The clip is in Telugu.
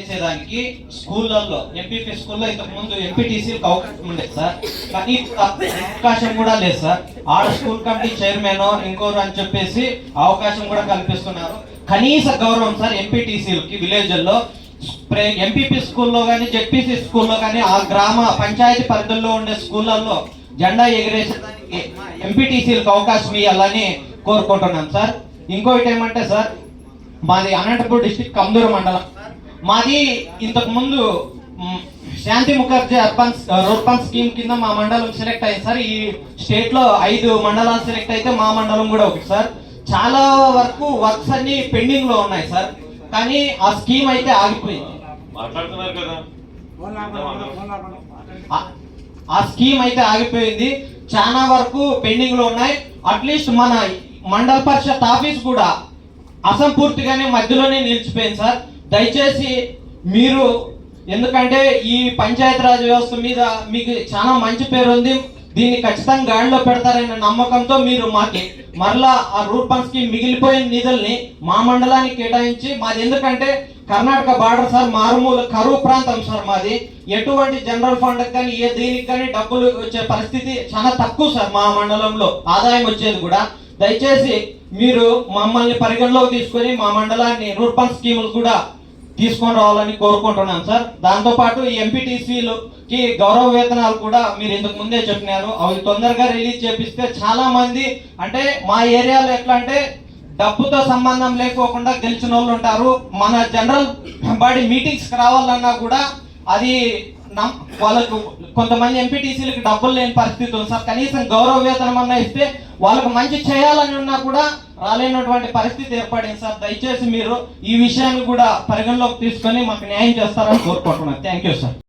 చేసేదానికి స్కూళ్ళల్లో ఎంపీపీ స్కూల్లో ఇంతకు ముందు ఎంపీటీసీలకు అవకాశం ఉండేది సార్. కానీ అవకాశం కూడా లేదు సార్. ఆడ స్కూల్ కమిటీ చైర్మన్ ఇంకోరు అని చెప్పేసి అవకాశం కూడా కల్పిస్తున్నారు. కనీస గౌరవం సార్ ఎంపీటీసీలకి విలేజ్ల్లో ఎంపీపీ స్కూల్లో కానీ జెడ్పీసీ స్కూల్లో కానీ ఆ గ్రామ పంచాయతీ పరిధుల్లో ఉండే స్కూళ్ళల్లో జెండా ఎగిరేసేదానికి ఎంపీటీసీలకు అవకాశం ఇవ్వాలని కోరుకుంటున్నాం సార్. ఇంకోటి ఏమంటే సార్ మాది అనంతపూర్ డిస్టిక్ కందూరు మండలం మాది ఇంతకు ముందు Shanti Mukherjee urban rurban scheme కింద మా మండలం సెలెక్ట్ అయ్యింది సార్ ఈ స్టేట్లో ఐదు మండలాలు సెలెక్ట్ అయితే మా మండలం కూడా ఒకటి సార్. చాలా వరకు వర్క్స్ అన్ని పెండింగ్లో ఉన్నాయి సార్. కానీ ఆ స్కీమ్ అయితే ఆగిపోయింది. మాట్లాడుతున్నారు కదా. ఆ- ఆ స్కీమ్ అయితే ఆగిపోయింది. చాలా వరకు పెండింగ్లో ఉన్నాయి. అట్లీస్ట్ మన మండల పరిషత్ ఆఫీస్ కూడా అసంపూర్తిగానే మధ్యలోనే నిలిచిపోయింది సార్. దయచేసి మీరు ఎందుకంటే ఈ పంచాయతీరాజ్ వ్యవస్థ మీద మీకు చాలా మంచి పేరు ఉంది దీన్ని ఖచ్చితంగా గాడిలో పెడతారనే నమ్మకంతో మీరు మాకి మరలా ఆ రూపన్ స్కీమ్ మిగిలిపోయిన నిధుల్ని మా మండలానికి కేటాయించి మాది ఎందుకంటే కర్ణాటక బార్డర్ సార్ మారుమూల కరువు ప్రాంతం సార్ మాది. ఎటువంటి జనరల్ ఫండ్ కానీ ఏ దీనికి కానీ డబ్బులు వచ్చే పరిస్థితి చాలా తక్కువ సార్ మా మండలంలో. ఆదాయం వచ్చేది కూడా. దయచేసి మీరు మమ్మల్ని పరిగణలోకి తీసుకొని మా మండలాన్ని రూపన్ స్కీములు కూడా తీసుకొని రావాలని కోరుకుంటున్నాను సార్. దాంతో పాటు ఈ ఎంపీటీసీలకి గౌరవ వేతనాలు కూడా మీరు ఇంతకు ముందే చెప్పినారు. అవి తొందరగా రిలీజ్ చేపిస్తే చాలా మంది అంటే మా ఏరియాలో ఎట్లా అంటే డబ్బుతో సంబంధం లేకోకుండా గెలిచిన వాళ్ళు ఉంటారు. మన జనరల్ బాడీ మీటింగ్స్కి రావాలన్నా కూడా అది నమ్- వాళ్ళకు కొంతమంది ఎంపీటీసీలకు డబ్బులు లేని పరిస్థితి ఉంది సార్. కనీసం గౌరవ వేతనం అన్నా ఇస్తే వాళ్ళకు మంచి చేయాలని ఉన్నా కూడా రాలేనటువంటి పరిస్థితి ఏర్పడింది సార్. దయచేసి మీరు ఈ విషయాన్ని కూడా పరిగణలోకి తీసుకొని మాకు న్యాయం చేస్తారని కోరుకుంటున్నాను. Thank you sir